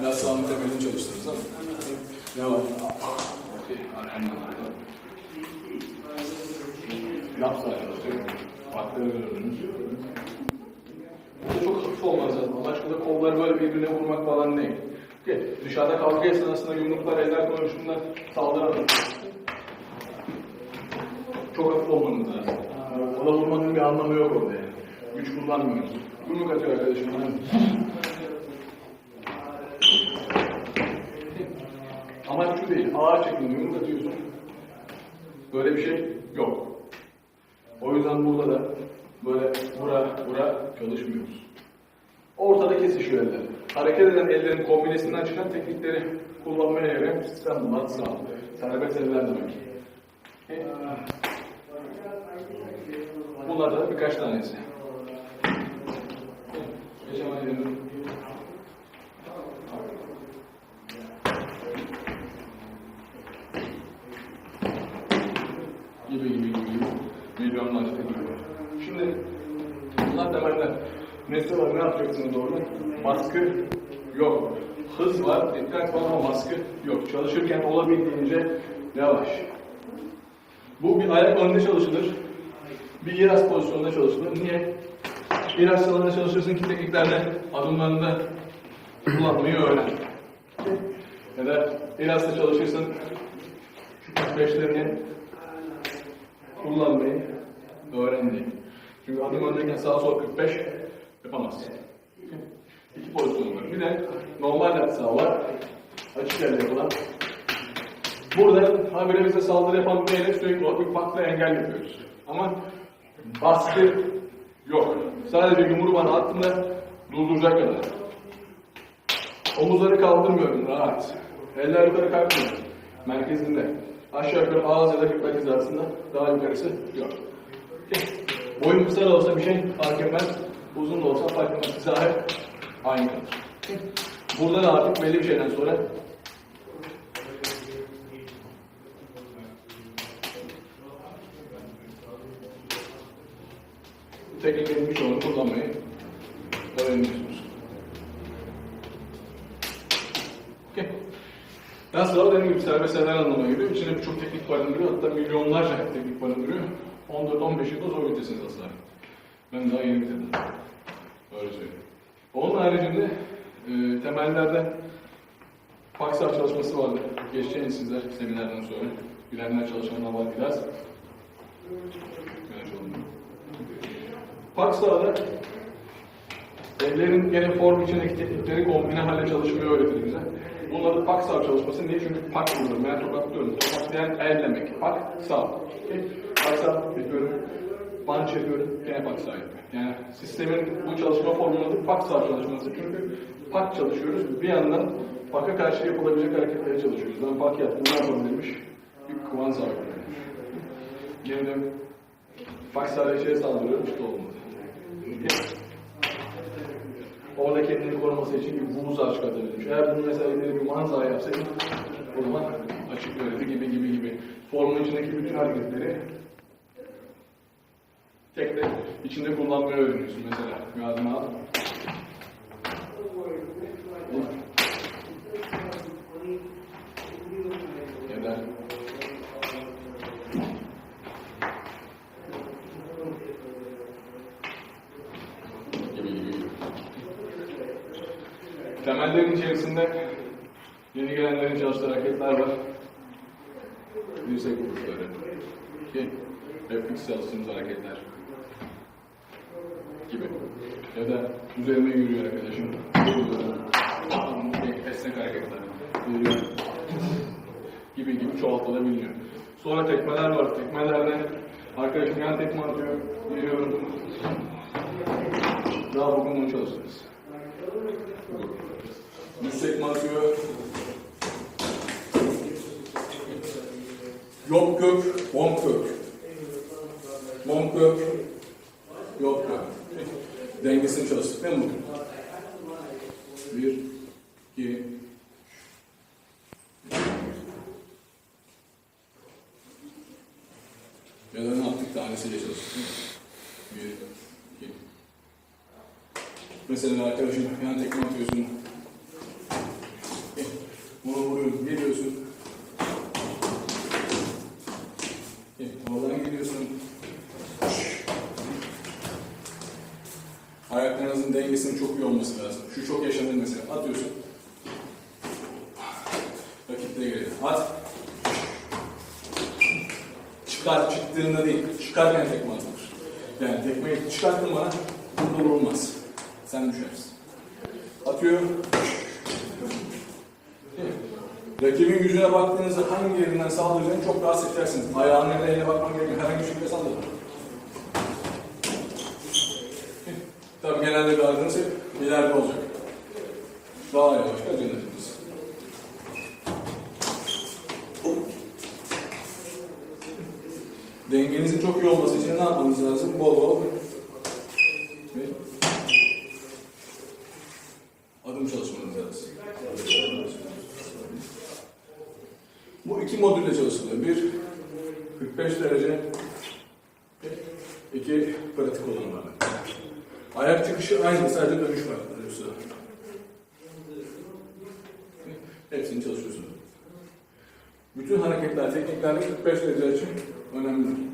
Biraz sağlık temelini çalıştınız ama. Ne var? Okey, önemli. Yap zaten. Farkları gördünüz. Bu çok hafif olmaz lazım. Başka da kolları böyle birbirine vurmak falan değil. Okey. Dışarıda kavga esnasında yumruklar, eller konuştuğunda saldıramaz. Çok hafif olmanız lazım. Ona vurmanın bir anlamı yok orada yani. Güç kullanmıyoruz. Yumruk atıyor arkadaşım. Amaç şu değil, ağır çekimde yumruk atıyorsun. Böyle bir şey yok. O yüzden burada da böyle vura vura çalışmıyoruz. Ortada kesişiyor eller. Hareket eden ellerin kombinesinden çıkan teknikleri kullanmaya bir sistem bu. Mat sağ. Serbest eller demek. Bunlar da birkaç tanesi. Geçemedim. gibi gibi gibi gibi milyonlarca gibi. Şimdi bunlar temeller. Nesi var, ne yapacaksınız orada? Baskı yok. Hız var, dikkat var ama baskı yok. Çalışırken olabildiğince yavaş. Bu bir ayak önünde çalışılır. Bir iras pozisyonunda çalışılır. Niye? İras salonunda çalışırsın ki tekniklerde adımlarında kullanmayı öğren. Ya da İras'ta çalışırsın. Beşlerini kullanmayı öğrendi. Çünkü adım öndeyken sağa sol 45 yapamazsın. İki pozisyon var. Bir de normal lat sağ var. Açık elde yapılan. Burada habire bize saldırı yapan bir sürekli olarak bir farklı engel yapıyoruz. Ama baskı yok. Sadece yumruğu bana attığında durduracak kadar. Omuzları kaldırmıyorum rahat. Eller yukarı kalkmıyor. Merkezinde. Aşağı yukarı ağız ya da gırtlak hizasında daha yukarısı yok. Boyun kısa da olsa bir şey fark etmez. Uzun da olsa fark etmez. Hizaya aynı kalır. Burada da artık belli bir şeyden sonra tekniklerin birçoğunu kullanmayı öğreniyorsunuz. Okay. Daha sonra dediğim gibi serbest eller anlamına geliyor. İçinde birçok teknik barındırıyor. Hatta milyonlarca teknik barındırıyor. 14-15 yılda zor vitesiniz aslında. Ben daha yeni bitirdim. Öyle söyleyeyim. Onun haricinde e, temellerde Paksar çalışması vardı. Geçeceğiniz sizler seminerden sonra. Bilenler çalışanlar var biraz. Güneş oldu. Paksar'da ellerin gene form içindeki teknikleri kombine halde çalışmayı öğretir bize. Bunların pak sağ çalışması niye? Çünkü pak burada. Ben tokatlıyorum. Tokatlayan el demek. Pak sağ. Pak sağ yapıyorum. Punch yapıyorum. Gene pak sağ. Yani sistemin bu çalışma formülü adı pak sağ çalışması. Çünkü pak çalışıyoruz. Bir yandan paka karşı yapılabilecek hareketleri çalışıyoruz. Ben pak yaptım. Ne yapabilirmiş? Bir kuvan sağ yapıyorum. Gene pak sağ saldırıyorum. İşte olmadı. Kendini koruması için bir buz aç katabilirmiş. Eğer bunu mesela ileri bir manzara yapsaydı o zaman açık öğreti gibi gibi gibi. Formun içindeki bütün hareketleri tek tek içinde kullanmayı öğreniyorsun mesela. Bir adım al. Ya da gibi gibi gibi. Temellerin içerisinde yeni gelenlerin çalıştığı hareketler var. Dirsek vuruşları. Ki refleks çalıştığımız hareketler. Gibi. Ya da üzerime yürüyor arkadaşım. Esnek hareketler. Yürüyor. Gibi gibi çoğaltılabiliyor. Sonra tekmeler var. Tekmelerde arkadaşım yan tekme atıyor. Yürüyorum. Daha bugün bunu çalıştınız. Yüksek atıyor. Yok kök, bom kök. Bom kök, yok kök. Dengesini çalıştık değil mi bugün? Bir, iki, ya da ne yaptık? Tanesiyle çalıştık değil mi? Bir, iki, Mesela arkadaşın yan tekme atıyorsun. Bunu vuruyorsun, geliyorsun. Oradan geliyorsun. Ayaklarınızın dengesinin çok iyi olması lazım. Şu çok yaşanır mesela. Atıyorsun. Rakip de. At. Çıkar, çıktığında değil. Çıkarken tekme atılır. Yani tekmeyi çıkarttın bana, burada vurulmaz. Sen düşersin. Atıyor. Rakibin yüzüne baktığınızda hangi yerinden saldıracağını çok rahat seçersiniz. Ayağının eline bakman gerekiyor. Herhangi bir şekilde saldırın. Tabii genelde gardınız hep ileride olacak. Daha yavaş ediniz. Dengenizin çok iyi olması için ne yapmanız lazım? Bol bol adım çalışmanız lazım. Bu iki modülle çalışılıyor. Bir, 45 derece. iki pratik olanlarla. Ayak çıkışı aynı, sadece dönüş farklı. Yoksa hepsini çalışıyorsunuz. Bütün hareketler, teknikler 45 derece için önemlidir.